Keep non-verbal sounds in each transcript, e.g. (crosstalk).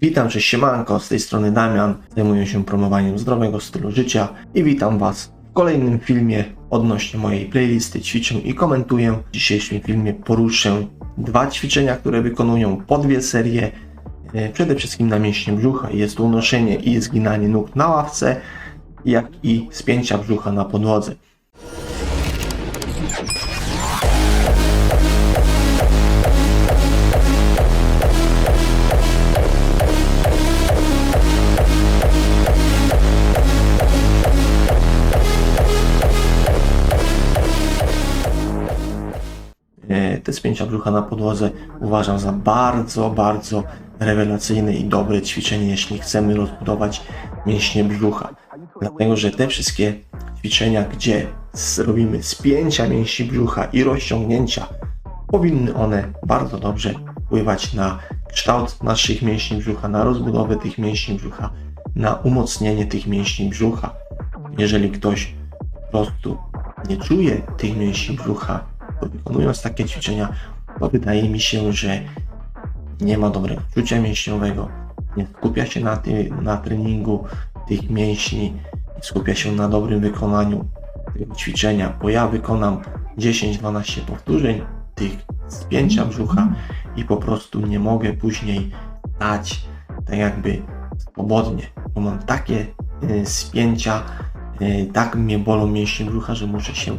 Witam, cześć siemanko, z tej strony Damian, zajmuję się promowaniem zdrowego stylu życia i witam Was w kolejnym filmie odnośnie mojej playlisty ćwiczeń i komentuję. W dzisiejszym filmie poruszę dwa ćwiczenia, które wykonują po dwie serie, e, przede wszystkim na mięśnie brzucha. Jest to unoszenie i zginanie nóg na ławce, jak i spięcia brzucha na podłodze. Te spięcia brzucha na podłodze uważam za bardzo, bardzo rewelacyjne i dobre ćwiczenie, jeśli chcemy rozbudować mięśnie brzucha. Dlatego, że te wszystkie ćwiczenia, gdzie robimy spięcia mięśni brzucha i rozciągnięcia, powinny one bardzo dobrze wpływać na kształt naszych mięśni brzucha, na rozbudowę tych mięśni brzucha, na umocnienie tych mięśni brzucha. Jeżeli ktoś po prostu nie czuje tych mięśni brzucha, wykonując takie ćwiczenia, to wydaje mi się, że nie ma dobrego czucia mięśniowego, nie skupia się na, ty, na treningu tych mięśni, skupia się na dobrym wykonaniu tego ćwiczenia, bo ja wykonam 10-12 powtórzeń tych spięcia brzucha i po prostu nie mogę później dać tak jakby swobodnie, bo mam takie y, spięcia, y, tak mnie bolą mięśnie brzucha, że muszę się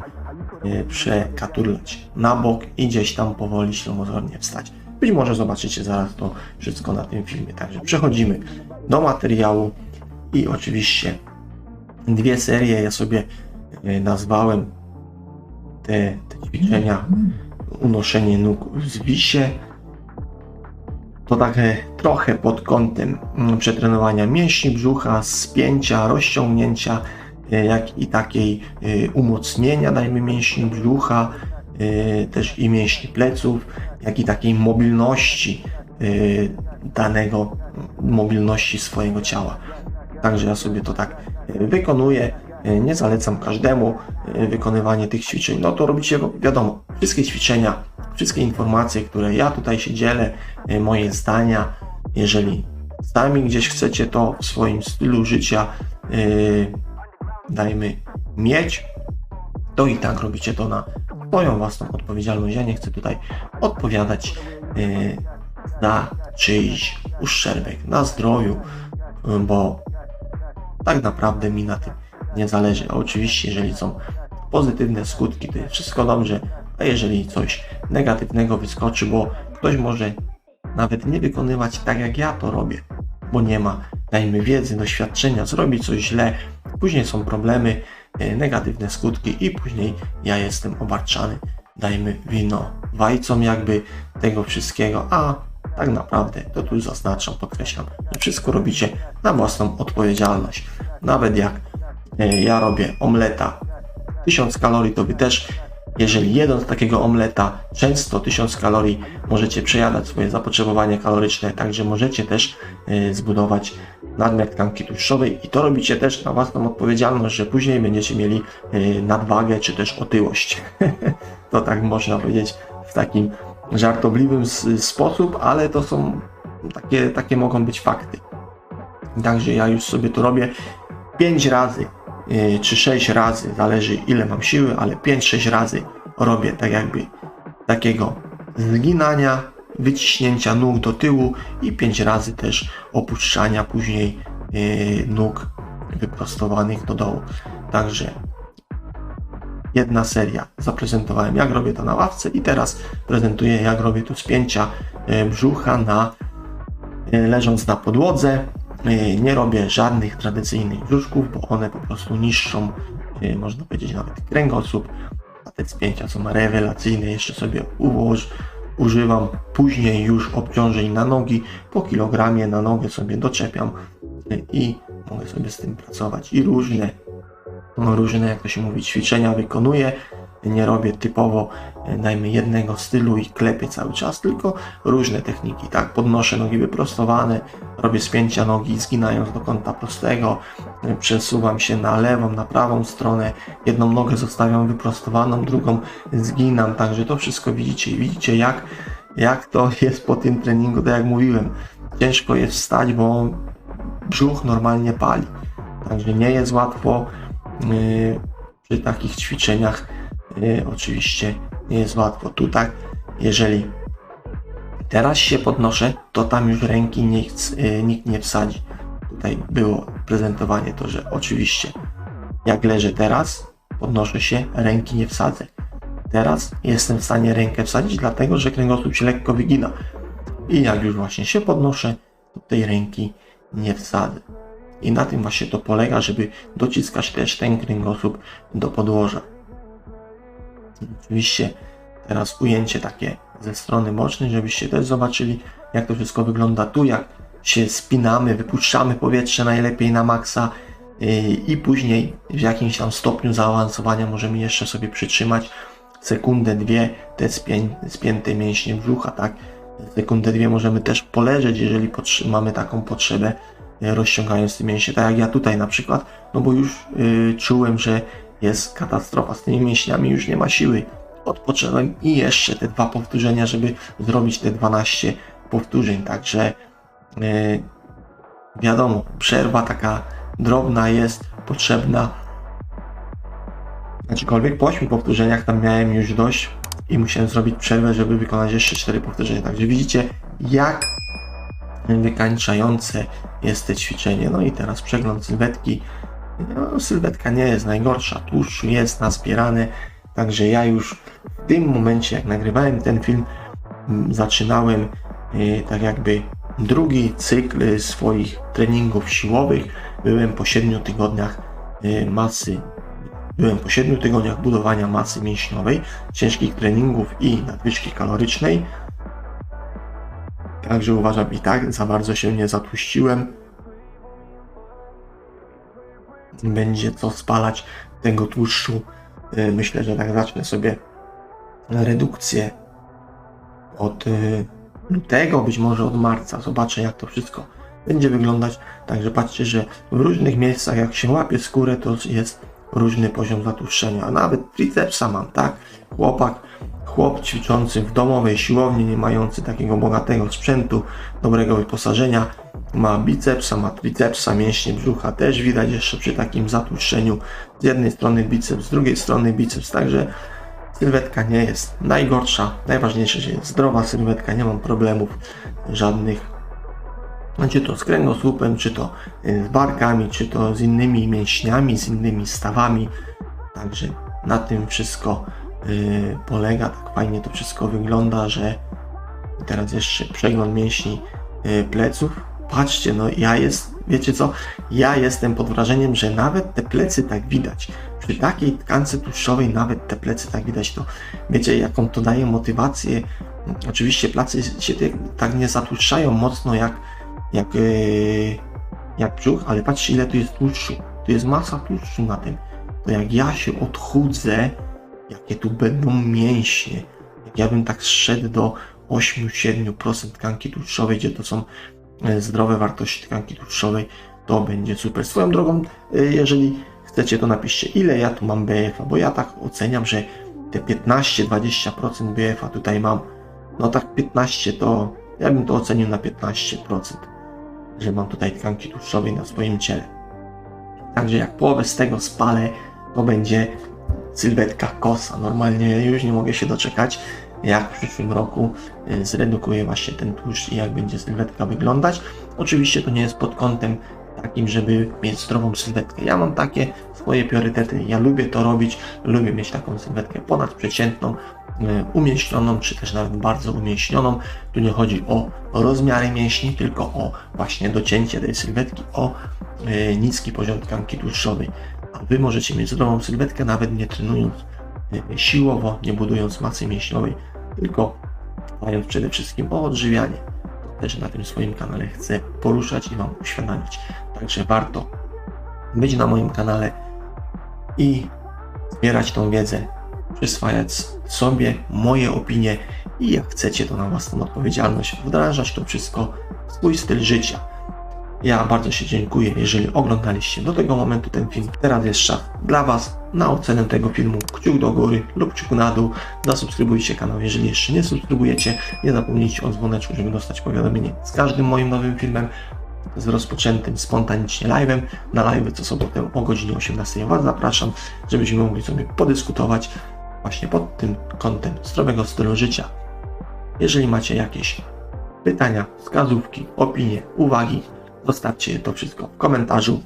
przekaturlać na bok i gdzieś tam powoli ślomozornie wstać. Być może zobaczycie zaraz to wszystko na tym filmie. Także przechodzimy do materiału i oczywiście dwie serie ja sobie y, nazwałem te, te ćwiczenia unoszenie nóg w zwisie to takie trochę pod kątem mm, przetrenowania mięśni brzucha, spięcia, rozciągnięcia, y, jak i takiej y, umocnienia, dajmy mięśni brzucha, y, też i mięśni pleców, jak i takiej mobilności danego, mobilności swojego ciała. Także ja sobie to tak wykonuję. Nie zalecam każdemu wykonywanie tych ćwiczeń. No to robicie, wiadomo, wszystkie ćwiczenia, wszystkie informacje, które ja tutaj się dzielę, moje zdania, jeżeli sami gdzieś chcecie to w swoim stylu życia, dajmy, mieć, to i tak robicie to na swoją własną odpowiedzialność. Ja nie chcę tutaj odpowiadać za czyjś uszczerbek na zdrowiu, bo tak naprawdę mi na tym nie zależy. A oczywiście, jeżeli są pozytywne skutki, to jest wszystko dobrze, a jeżeli coś negatywnego wyskoczy, bo ktoś może nawet nie wykonywać tak, jak ja to robię, bo nie ma, dajmy wiedzy, doświadczenia, zrobi coś źle, później są problemy, e, negatywne skutki i później ja jestem obarczany, dajmy wino wajcom jakby tego wszystkiego, a tak naprawdę, to tu zaznaczam, podkreślam, że wszystko robicie na własną odpowiedzialność. Nawet jak e, ja robię omleta 1000 kalorii, to wy też, jeżeli jedząc takiego omleta często 1000 kalorii, możecie przejadać swoje zapotrzebowanie kaloryczne, także możecie też e, zbudować nadmiar tkanki tłuszczowej i to robicie też na własną odpowiedzialność, że później będziecie mieli e, nadwagę czy też otyłość. (laughs) to tak można powiedzieć w takim żartobliwym sposób, ale to są takie, takie mogą być fakty. Także ja już sobie to robię 5 razy czy 6 razy, zależy ile mam siły, ale 5-6 razy robię tak jakby takiego zginania, wyciśnięcia nóg do tyłu i 5 razy też opuszczania później yy, nóg wyprostowanych do dołu. Także jedna seria. Zaprezentowałem jak robię to na ławce i teraz prezentuję jak robię tu spięcia e, brzucha na leżąc na podłodze. E, nie robię żadnych tradycyjnych brzuszków, bo one po prostu niszczą, można powiedzieć nawet kręgosłup, a te spięcia są rewelacyjne. Jeszcze sobie ułoż, używam później już obciążeń na nogi, po kilogramie na nogę sobie doczepiam i mogę sobie z tym pracować i różne różne, jak to się mówi, ćwiczenia wykonuję. Nie robię typowo, e, dajmy jednego stylu i klepię cały czas, tylko różne techniki, tak? Podnoszę nogi wyprostowane, robię spięcia nogi zginając do kąta prostego, e, przesuwam się na lewą, na prawą stronę, jedną nogę zostawiam wyprostowaną, drugą zginam, także to wszystko widzicie i widzicie jak, jak to (laughs) jest po tym treningu, tak jak mówiłem. ciężko jest wstać, bo brzuch normalnie pali. Także nie jest łatwo yy, przy takich ćwiczeniach. Oczywiście nie jest łatwo. Tu tak, jeżeli teraz się podnoszę, to tam już ręki nikt, yy, nikt nie wsadzi. Tutaj było prezentowanie to, że oczywiście jak leżę teraz, podnoszę się, ręki nie wsadzę. Teraz jestem w stanie rękę wsadzić, dlatego że kręgosłup się lekko wygina. I jak już właśnie się podnoszę, to tej ręki nie wsadzę. I na tym właśnie to polega, żeby dociskać też ten kręgosłup do podłoża. Oczywiście teraz ujęcie takie ze strony bocznej, żebyście też zobaczyli, jak to wszystko wygląda tu, jak się spinamy, wypuszczamy powietrze najlepiej na maksa yy, i później w jakimś tam stopniu zaawansowania możemy jeszcze sobie przytrzymać sekundę, dwie te spię, spięte mięśnie brzucha, tak? Sekundę, dwie możemy też poleżeć, jeżeli mamy taką potrzebę, yy, rozciągając te mięśnie, tak jak ja tutaj na przykład, no bo już yy, czułem, że jest katastrofa z tymi mięśniami, już nie ma siły. Odpocząłem i jeszcze te dwa powtórzenia, żeby zrobić te 12 powtórzeń, także yy, wiadomo, przerwa taka drobna jest potrzebna, Aczkolwiek po 8 powtórzeniach tam miałem już dość i musiałem zrobić przerwę, żeby wykonać jeszcze 4 powtórzenia. Także widzicie, jak wykańczające jest to ćwiczenie. No i teraz przegląd sylwetki. No, sylwetka nie jest najgorsza, tłuszcz jest nazbierany, także ja już w tym momencie, jak nagrywałem ten film, zaczynałem yy, tak jakby drugi cykl swoich treningów siłowych. Byłem po 7 tygodniach yy, masy Byłem po 7 tygodniach budowania masy mięśniowej, ciężkich treningów i nadwyżki kalorycznej. Także uważam i tak za bardzo się nie zatłuściłem. Będzie co spalać tego tłuszczu. Y, myślę, że tak zacznę sobie redukcję od y, lutego, być może od marca. Zobaczę jak to wszystko będzie wyglądać. Także patrzcie, że w różnych miejscach jak się łapie skórę to jest różny poziom zatłuszczenia, a nawet tricepsa mam, tak? Chłopak, chłop ćwiczący w domowej siłowni, nie mający takiego bogatego sprzętu, dobrego wyposażenia, ma bicepsa, ma tricepsa, mięśnie brzucha też widać jeszcze przy takim zatłuszczeniu. Z jednej strony biceps, z drugiej strony biceps, także sylwetka nie jest najgorsza. Najważniejsze, że jest zdrowa sylwetka, nie mam problemów żadnych czy to z kręgosłupem, czy to y, z barkami, czy to z innymi mięśniami, z innymi stawami. Także na tym wszystko polega, tak fajnie to wszystko wygląda, że teraz jeszcze przegląd mięśni yy, pleców. Patrzcie, no ja jest, wiecie co, ja jestem pod wrażeniem, że nawet te plecy tak widać. Przy takiej tkance tłuszczowej nawet te plecy tak widać, to wiecie jaką to daje motywację. Oczywiście plecy się tak nie zatłuszczają mocno jak jak, yy, jak brzuch, ale patrzcie ile tu jest tłuszczu. Tu jest masa tłuszczu na tym. To jak ja się odchudzę, jakie tu będą mięśnie. Jak ja bym tak zszedł do 8-7% tkanki tłuszczowej, gdzie to są e, zdrowe wartości tkanki tłuszczowej, to będzie super. Swoją drogą, e, jeżeli chcecie, to napiszcie, ile ja tu mam BF-a, bo ja tak oceniam, że te 15-20% BF-a tutaj mam. No tak 15 to ja bym to ocenił na 15% że mam tutaj tkanki tłuszczowej na swoim ciele. Także jak połowę z tego spalę, to będzie sylwetka kosa. Normalnie już nie mogę się doczekać, jak w przyszłym roku y, zredukuję właśnie ten tłuszcz i jak będzie sylwetka wyglądać. Oczywiście to nie jest pod kątem takim, żeby mieć zdrową sylwetkę. Ja mam takie swoje priorytety. Ja lubię to robić, lubię mieć taką sylwetkę ponadprzeciętną, E, umieśnioną, czy też nawet bardzo umieśnioną. Tu nie chodzi o rozmiary mięśni, tylko o właśnie docięcie tej sylwetki, o e, niski poziom tkanki tłuszczowej. Wy możecie mieć zdrową sylwetkę, nawet nie trenując e, siłowo, nie budując masy mięśniowej, tylko dbając przede wszystkim o odżywianie. To też na tym swoim kanale chcę poruszać i Wam uświadamiać. Także warto być na moim kanale i zbierać tą wiedzę, przyswajać sobie moje opinie i jak chcecie, to na własną odpowiedzialność wdrażać to wszystko w swój styl życia. Ja bardzo się dziękuję, jeżeli oglądaliście do tego momentu ten film. Teraz jest czas dla Was na ocenę tego filmu. Kciuk do góry lub kciuk na dół. Zasubskrybujcie kanał, jeżeli jeszcze nie subskrybujecie. Nie zapomnijcie o dzwoneczku, żeby dostać powiadomienie z każdym moim nowym filmem z rozpoczętym spontanicznie live'em. Na live co sobotę o godzinie 18 Was zapraszam, żebyśmy mogli sobie podyskutować właśnie pod tym kątem zdrowego stylu życia. Jeżeli macie jakieś pytania, wskazówki, opinie, uwagi, zostawcie to wszystko w komentarzu.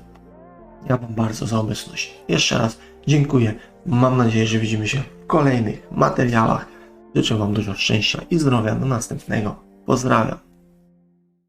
Ja Wam bardzo za obecność. Jeszcze raz dziękuję. Mam nadzieję, że widzimy się w kolejnych materiałach. Życzę Wam dużo szczęścia i zdrowia. Do następnego. Pozdrawiam.